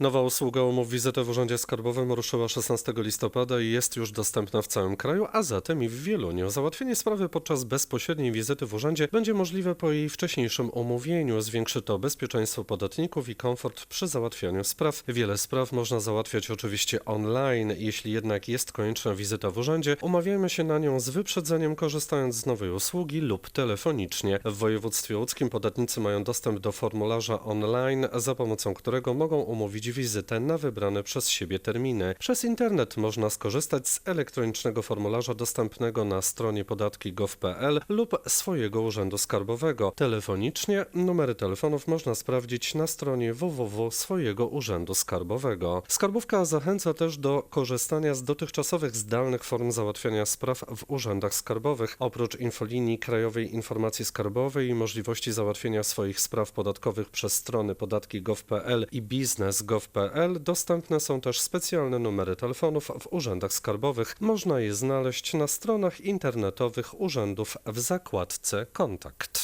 Nowa usługa umów wizyty w Urzędzie Skarbowym ruszyła 16 listopada i jest już dostępna w całym kraju, a zatem i w Wieluniu. Załatwienie sprawy podczas bezpośredniej wizyty w urzędzie będzie możliwe po jej wcześniejszym omówieniu. Zwiększy to bezpieczeństwo podatników i komfort przy załatwianiu spraw. Wiele spraw można załatwiać oczywiście online. Jeśli jednak jest konieczna wizyta w urzędzie, umawiajmy się na nią z wyprzedzeniem, korzystając z nowej usługi lub telefonicznie. W województwie łódzkim podatnicy mają dostęp do formularza online, za pomocą którego mogą umówić wizytę na wybrane przez siebie terminy. Przez internet można skorzystać z elektronicznego formularza dostępnego na stronie podatki.gov.pl lub swojego urzędu skarbowego. Telefonicznie numery telefonów można sprawdzić na stronie www swojego urzędu skarbowego. Skarbówka zachęca też do korzystania z dotychczasowych zdalnych form załatwiania spraw w urzędach skarbowych. Oprócz infolinii Krajowej Informacji Skarbowej i możliwości załatwienia swoich spraw podatkowych przez strony podatki.gov.pl i biznes.gov.pl dostępne są też specjalne numery telefonów w urzędach skarbowych. Można je znaleźć na stronach internetowych urzędów w zakładce Kontakt.